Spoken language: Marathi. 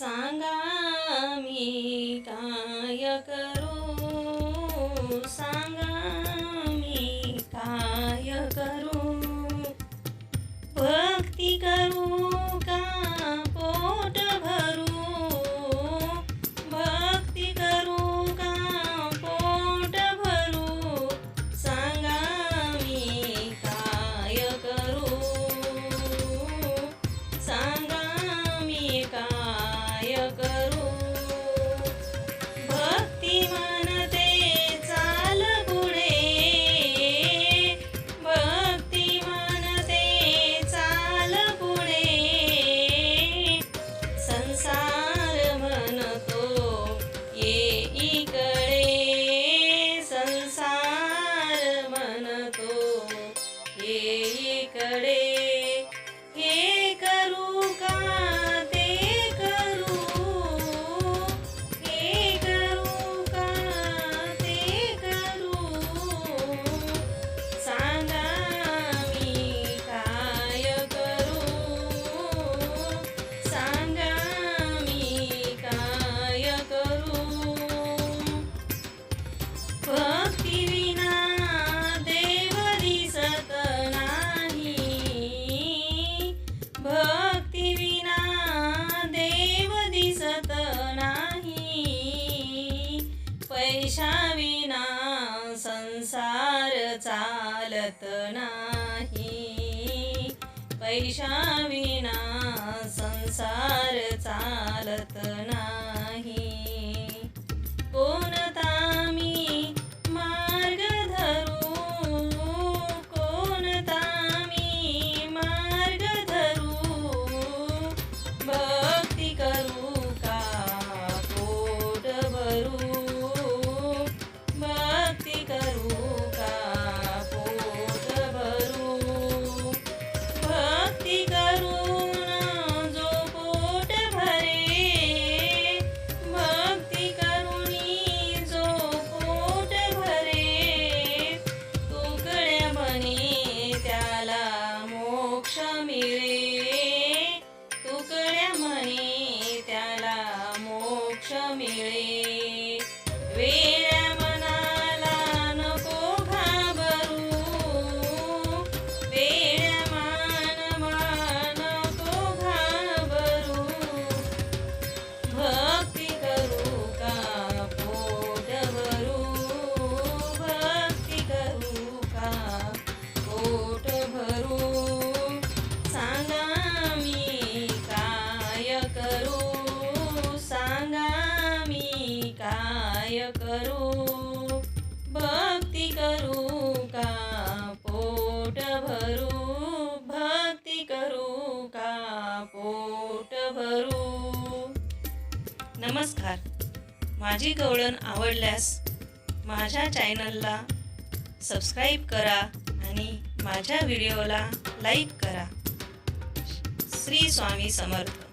सांगा मी काय कर? चालत नाही. पैशाविना संसार चालत Camille. We. करू भक्ती करू का? पोट भरू भक्ती करू का? पोट भरू. नमस्कार. माझी गवळण आवडल्यास माझ्या चॅनलला सबस्क्राईब करा आणि माझ्या व्हिडिओला लाईक करा. श्री स्वामी समर्थ.